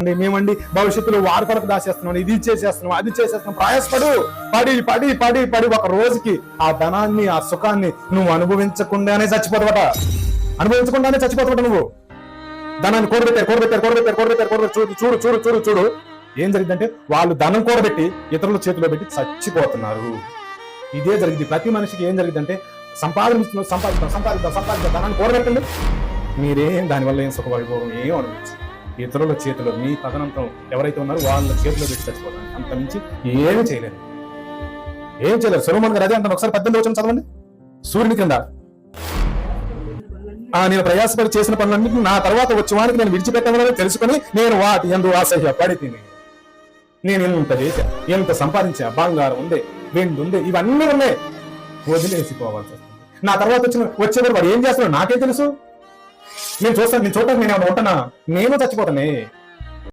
అండి మేమండి భవిష్యత్తులో వారి కొరకు దాచేస్తున్నాం ఇది చేసేస్తున్నాం అది చేసేస్తున్నాం. ప్రయాసపడు పడి పడి పడి పడి ఒక రోజుకి ఆ ధనాన్ని ఆ సుఖాన్ని నువ్వు అనుభవించకుండానే చచ్చిపోతావట. అనుభవించకుండానే చచ్చిపోతావట నువ్వు. ధనాన్ని కూడబెట్టారు కూడబెట్టారు కూడబెట్టారు కూడబెట్టారు కూడబెట్టారు. చూడు చూడు చూడు చూడు చూడు. ఏం జరిగిందంటే వాళ్ళు ధనం కూడబెట్టి ఇతరుల చేతిలో పెట్టి చచ్చిపోతున్నారు. ఇదే జరిగింది. ప్రతి మనిషికి ఏం జరిగిందంటే సంపాదించిన సంపాదిద్దాం సంపాదిద్దాం సంపాదిద్దాం ధనాన్ని కూడబెట్టండి. మీరేం దానివల్ల ఏం సుఖపడిపోవడం ఏం అనుభవించు ఇతరుల చేతిలో మీ తదనంతరం ఎవరైతే ఉన్నారో వాళ్ళ చేతిలో పెట్టి చచ్చిపోతాను అంత మించి ఏమి చేయలేదు ఏం చేయలేదు సులభన్ గారు అదే అంటాను ఒకసారి పద్దెనిమిది వచ్చిన చదవండి. సూర్యుని కింద. ఆ నేను ప్రయాసపడి చేసిన పనులన్నింటినీ నా తర్వాత వచ్చే వానికి నేను విడిచిపెట్టగలని తెలుసుకొని నేను వాటి ఎందు అసహ్య పడి తిని నేను ఇంత చేశా ఎంత సంపాదించా బంగారం ఉంది వెండి ఉంది ఇవన్నీ ఉన్నాయి. వదిలేసిపోవాల్సి వస్తుంది. నా తర్వాత వచ్చిన వచ్చేవారు వాడు ఏం చేస్తున్నాడు నాకే తెలుసు. నేను చూస్తాను నేను చూడటానికి నేను ఏమైనా ఉంటానా? నేను చచ్చిపోతానే.